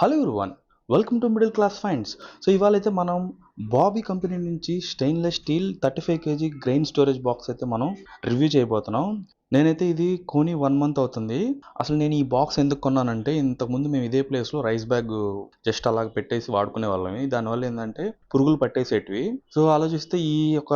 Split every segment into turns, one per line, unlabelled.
Hello one welcome to middle class finds so ఇవాళ అయితే మనం బాబీ కంపెనీ నుంచి stainless steel thirty five KG grain storage box అయితే మనం రివ్యూ చేయబోతున్నాం. నేనైతే ఇది కొని వన్ మంత్ అవుతుంది. అసలు నేను ఈ బాక్స్ ఎందుకు కొన్నానంటే ఇంతకుముందు మేము ఇదే ప్లేస్లో రైస్ బ్యాగ్ జస్ట్ అలాగ పెట్టేసి వాడుకునే వాళ్ళమే. దానివల్ల ఏంటంటే పురుగులు పట్టేసేటివి. సో ఆలోచిస్తే ఈ యొక్క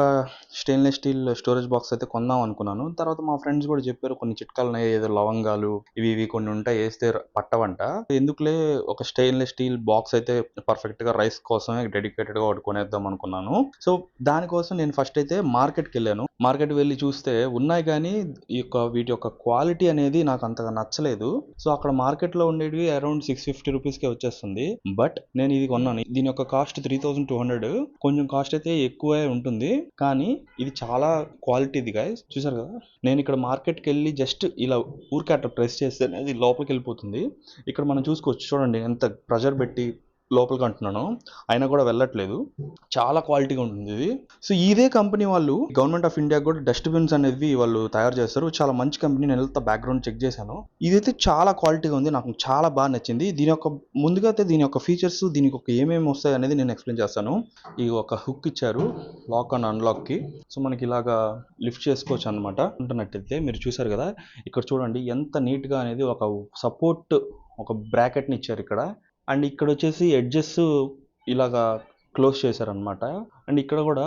స్టెయిన్లెస్ స్టీల్ స్టోరేజ్ బాక్స్ అయితే కొందాం అనుకున్నాను. తర్వాత మా ఫ్రెండ్స్ కూడా చెప్పారు కొన్ని చిట్కాలు ఉన్నాయి. ఏదో లవంగాలు ఇవి ఇవి కొన్ని ఉంటాయి వేస్తే పట్టవంట. ఎందుకులే ఒక స్టెయిన్లెస్ స్టీల్ బాక్స్ అయితే పర్ఫెక్ట్గా రైస్ కోసమే డెడికేటెడ్గా ఒకటి కొనేద్దాం అనుకున్నాను. సో దానికోసం నేను ఫస్ట్ అయితే మార్కెట్కి వెళ్ళాను. మార్కెట్ వెళ్ళి చూస్తే ఉన్నాయి కానీ ఈ యొక్క వీటి యొక్క క్వాలిటీ అనేది నాకు అంతగా నచ్చలేదు. సో అక్కడ మార్కెట్లో ఉండేవి అరౌండ్ సిక్స్ ఫిఫ్టీ రూపీస్ కే వచ్చేస్తుంది. బట్ నేను ఇది కొన్నాను. దీని యొక్క cost three thousand two hundred కొంచెం కాస్ట్ అయితే ఎక్కువే ఉంటుంది. కానీ ఇది చాలా క్వాలిటీది గైస్ చూసారు కదా? నేను ఇక్కడ మార్కెట్కి వెళ్ళి జస్ట్ ఇలా ఊరికే అట్లా ప్రెస్ చేస్తే అది లోపలికి వెళ్ళిపోతుంది ఇక్కడ మనం చూసుకోవచ్చు. చూడండి ఎంత ప్రెషర్ పెట్టి లోపలికి అంటున్నాను. అయినా కూడా వెళ్ళట్లేదు. చాలా క్వాలిటీగా ఉంటుంది ఇది. సో ఇదే కంపెనీ వాళ్ళు గవర్నమెంట్ ఆఫ్ ఇండియా కూడా డస్ట్బిన్స్ అనేది వాళ్ళు తయారు చేస్తారు. చాలా మంచి కంపెనీ. నేను వెళ్తా బ్యాక్గ్రౌండ్ చెక్ చేశాను. ఇదైతే చాలా క్వాలిటీగా ఉంది. నాకు చాలా బాగా నచ్చింది. దీని యొక్క ముందుగా అయితే దీని యొక్క ఫీచర్స్ దీనికి ఒక ఏమేమి వస్తాయి అనేది నేను ఎక్స్ప్లెయిన్ చేస్తాను. ఈ ఒక హుక్ ఇచ్చారు లాక్ అండ్ అన్లాక్కి. సో మనకి ఇలాగా లిఫ్ట్ చేసుకోవచ్చు అనమాట ఉంటున్నట్టయితే మీరు చూసారు కదా. ఇక్కడ చూడండి ఎంత నీట్గా అనేది ఒక సపోర్ట్ ఒక బ్రాకెట్ని ఇచ్చారు ఇక్కడ. అండ్ ఇక్కడ వచ్చేసి ఎడ్జెస్ ఇలాగా క్లోజ్ చేశారనమాట అండ్ ఇక్కడ కూడా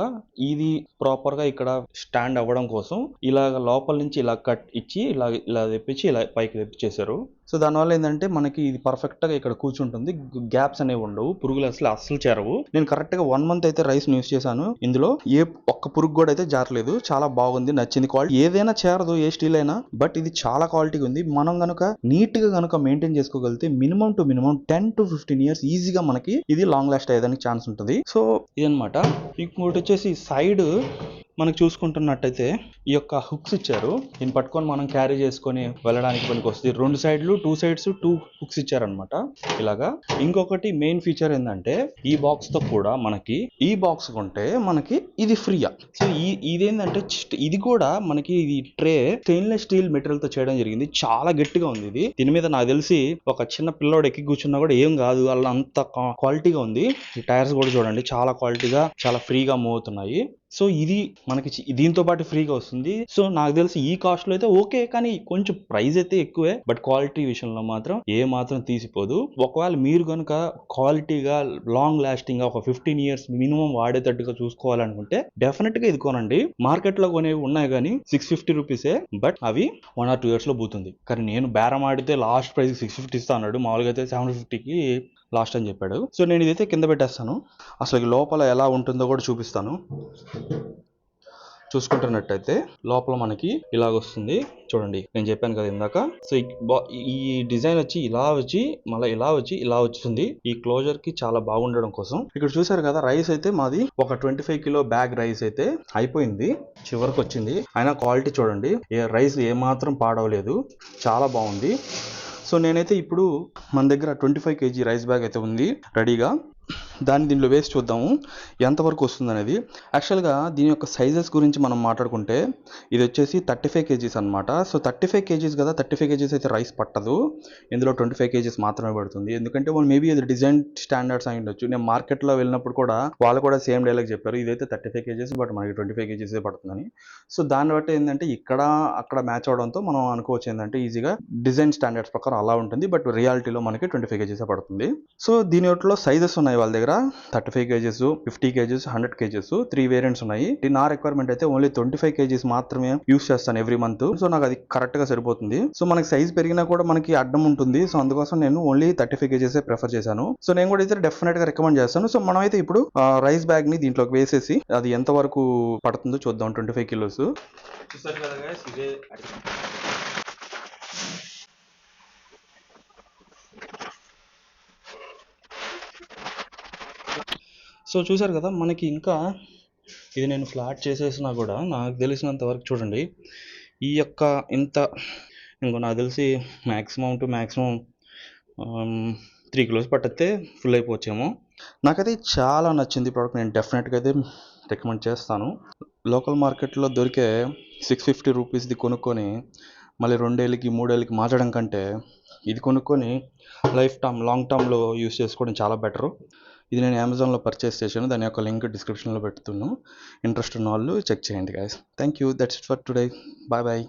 ఇది ప్రాపర్గా ఇక్కడ స్టాండ్ అవ్వడం కోసం ఇలాగ లోపల నుంచి ఇలా కట్ ఇచ్చి ఇలా ఇలా తెప్పించి ఇలా పైకి తెప్పించేశారు సో దానివల్ల ఏంటంటే మనకి ఇది పర్ఫెక్ట్గా ఇక్కడ కూర్చుంటుంది. గ్యాప్స్ అనేవి ఉండవు. పురుగులు అసలు అస్సలు చేరవు. నేను కరెక్ట్గా వన్ మంత్ అయితే రైస్ యూస్ చేశాను. ఇందులో ఏ ఒక్క పురుగు కూడా అయితే జారలేదు. చాలా బాగుంది. నచ్చింది క్వాలిటీ ఏదైనా చేరదు ఏ స్టీల్ అయినా బట్ ఇది చాలా క్వాలిటీగా ఉంది. మనం కనుక నీట్గా కనుక మెయింటైన్ చేసుకోగలిగితే minimum to minimum ten to fifteen years ఈజీగా మనకి ఇది లాంగ్ లాస్ట్ అయ్యేదానికి ఛాన్స్ ఉంటుంది. సో ఇదనమాట ఇంకోటి వచ్చేసి సైడ్ మనకు చూసుకుంటున్నట్టయితే ఈ యొక్క హుక్స్ ఇచ్చారు. దీన్ని పట్టుకొని మనం క్యారీ చేసుకొని వెళ్ళడానికి పనికి వస్తుంది. రెండు సైడ్లు టూ సైడ్స్ టూ హుక్స్ ఇచ్చారనమాట ఇలాగా. ఇంకొకటి మెయిన్ ఫీచర్ ఏంటంటే ఈ బాక్స్తో కూడా మనకి ఈ బాక్స్ కొంటే మనకి ఇది ఫ్రీయా. సో ఈ ఇదేంటంటే చి- ఇది కూడా మనకి ఇది ట్రే స్టెయిన్లెస్ స్టీల్ మెటీరియల్తో చేయడం జరిగింది. చాలా గట్టిగా ఉంది ఇది. దీని మీద నాకు తెలిసి ఒక చిన్న పిల్లోడు ఎక్కి కూర్చున్నా కూడా ఏం కాదు. అలా అంత క్వాలిటీగా ఉంది. ఈ టైర్స్ కూడా చూడండి చాలా క్వాలిటీగా చాలా ఫ్రీగా మూవ్ అవుతున్నాయి. సో ఇది మనకి దీంతో పాటు ఫ్రీగా వస్తుంది. సో నాకు తెలిసి ఈ కాస్ట్లో అయితే ఓకే కానీ కొంచెం ప్రైస్ అయితే ఎక్కువే. బట్ క్వాలిటీ విషయంలో మాత్రం ఏ మాత్రం తీసిపోదు. ఒకవేళ మీరు కనుక క్వాలిటీగా లాంగ్ లాస్టింగ్గా ఒక ఫిఫ్టీన్ ఇయర్స్ మినిమం వాడేటట్టుగా చూసుకోవాలనుకుంటే డెఫినెట్గా ఇది కొనండి. మార్కెట్లో కొనేవి ఉన్నాయి కానీ సిక్స్ ఫిఫ్టీ రూపీసే. బట్ అవి వన్ ఆర్ టూ ఇయర్స్లో పోతుంది కానీ నేను బేరం ఆడితే లాస్ట్ ప్రైస్ సిక్స్ ఫిఫ్టీ ఇస్తా అన్నాడు. మామూలుగా అయితే సెవెన్ ఫిఫ్టీకి లాస్ట్ అని చెప్పాడు. సో నేను ఇదైతే కింద పెట్టేస్తాను. అసలు ఈ లోపల ఎలా ఉంటుందో కూడా చూపిస్తాను. చూసుకుంటున్నట్టయితే లోపల మనకి ఇలాగ వస్తుంది. చూడండి నేను చెప్పాను కదా ఇందాక. సో ఈ బా- ఈ డిజైన్ వచ్చి ఇలా వచ్చి మళ్ళీ ఇలా వచ్చి ఇలా వచ్చింది. ఈ క్లోజర్కి చాలా బాగుండడం కోసం. ఇక్కడ చూసారు కదా రైస్ అయితే మాది ఒక twenty five kilo bag rice అయితే అయిపోయింది. చివరికి వచ్చింది. అయినా క్వాలిటీ చూడండి. ఏ రైస్ ఏమాత్రం పాడవలేదు. చాలా బాగుంది. సో నేనైతే ఇప్పుడు మన దగ్గర twenty five KG rice bag అయితే ఉంది రెడీగా దాన్ని దీనిలో వేసి చూద్దాము. ఎంతవరకు వస్తుంది అనేది యాక్చువల్గా దీని యొక్క సైజెస్ గురించి మనం మాట్లాడుకుంటే ఇది వచ్చేసి థర్టీ ఫైవ్ కేజీస్ అనమాట సో థర్టీ ఫైవ్ కేజీస్ కదా థర్టీ ఫైవ్ కేజీస్ అయితే రైస్ పట్టదు. ఇందులో ట్వంటీ ఫైవ్ కేజీస్ మాత్రమే పడుతుంది. ఎందుకంటే వాళ్ళు మేబీ ఇది డిజైన్ స్టాండర్డ్స్ అయి ఉండొచ్చు. నేను మార్కెట్లో వెళ్ళినప్పుడు కూడా వాళ్ళు కూడా సేమ్ డైలాగ్ చెప్పారు. ఇదైతే థర్టీ ఫైవ్ కేజీస్ బట్ మనకి ట్వంటీ ఫైవ్ కేజీస్ పడుతుందని. సో దాన్ని బట్టి ఏంటంటే ఇక్కడ అక్కడ మ్యాచ్ అవడంతో మనం అనుకోవచ్చు ఏంటంటే ఈజీగా డిజైన్ స్టాండర్డ్స్ ప్రకారం అలా ఉంటుంది. బట్ రియాలిటీలో మనకి ట్వంటీ ఫైవ్ కేజీసే పడుతుంది. సో దీని వాటిలో సైజెస్ ఉన్నాయి వాళ్ళ దగ్గర. Thirty five KGs fifty KGs hundred KGs three variants ఉన్నాయి. నా రిక్వైర్మెంట్ అయితే ఓన్లీ ట్వంటీ ఫైవ్ కేజీస్ మాత్రమే యూస్ చేస్తాను ఎవ్రీ మంత్ సో నాకు అది కరెక్ట్గా సరిపోతుంది. సో మనకి సైజ్ పెరిగినా కూడా మనకి అడ్డం ఉంటుంది. సో అందుకోసం నేను only thirty five KGs prefer చేశాను. సో నేను కూడా అయితే డెఫినెట్గా రికమెండ్ చేస్తాను. సో మనం అయితే ఇప్పుడు రైస్ బ్యాగ్ని దీంట్లోకి వేసేసి అది ఎంత వరకు పడుతుందో చూద్దాం. ట్వంటీ ఫైవ్ కిలోస్ కదా ఇదే సో చూసారు కదా మనకి ఇంకా ఇది నేను ఫ్లాట్ చేసేసినా కూడా నాకు తెలిసినంత వరకు చూడండి ఈ యొక్క ఇంత ఇంకో నాకు తెలిసి maximum to maximum three kilos పట్టితే full అయిపోవచ్చేమో. నాకైతే చాలా నచ్చింది ప్రోడక్ట్ నేను డెఫినెట్గా అయితే రికమెండ్ చేస్తాను. లోకల్ మార్కెట్లో దొరికే సిక్స్ ఫిఫ్టీ రూపీస్ది కొనుక్కొని మళ్ళీ రెండేళ్ళకి మూడేళ్ళకి మార్చడం కంటే ఇది కొనుక్కొని లైఫ్ టర్మ్ లాంగ్ టర్మ్లో యూస్ చేసుకోవడం చాలా బెటరు. ఇది నేను అమెజాన్లో పర్చేస్ చేశాను. దాని యొక్క లింక్ డిస్క్రిప్షన్లో పెడుతున్నాను. ఇంట్రెస్ట్ ఉన్న వాళ్ళు చెక్ చేయండి guys thank you that's it for today bye bye